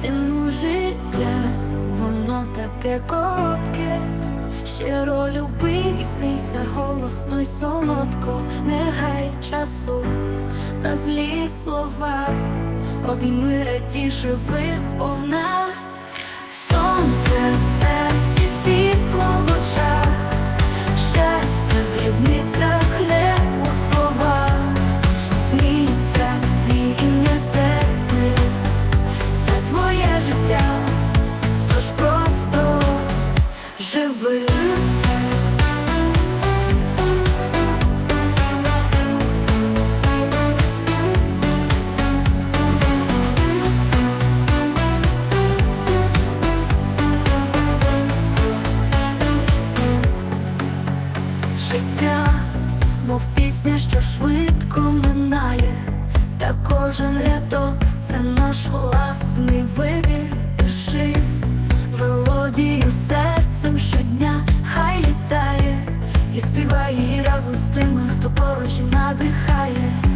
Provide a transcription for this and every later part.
Цінуй життя, воно таке коротке. Щиро люби і смійся голосно й солодко, не гай часу на злі слова, обійми раді живи сповна, мов пісня, що швидко минає, та кожен рядок це наш власний вибір. Пиши мелодію серцем щодня, хай літає, і співає її разом з тими, хто поруч надихає.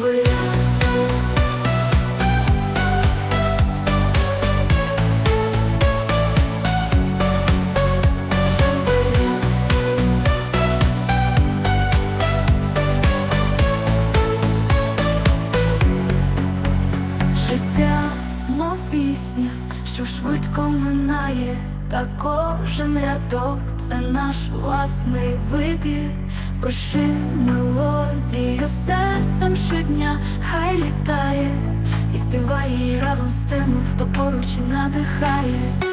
Живи. Життя, мов пісня, що швидко минає, та кожен рядок це наш власний вибір. Пиши мелодію серцем щодня, хай літає, і співає її разом з тими, хто поруч і надихає.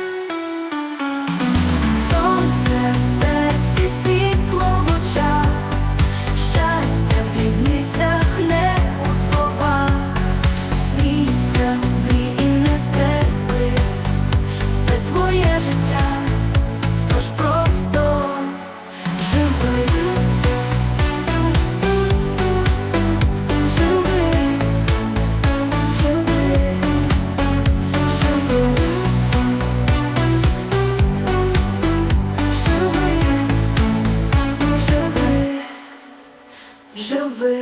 Stupid.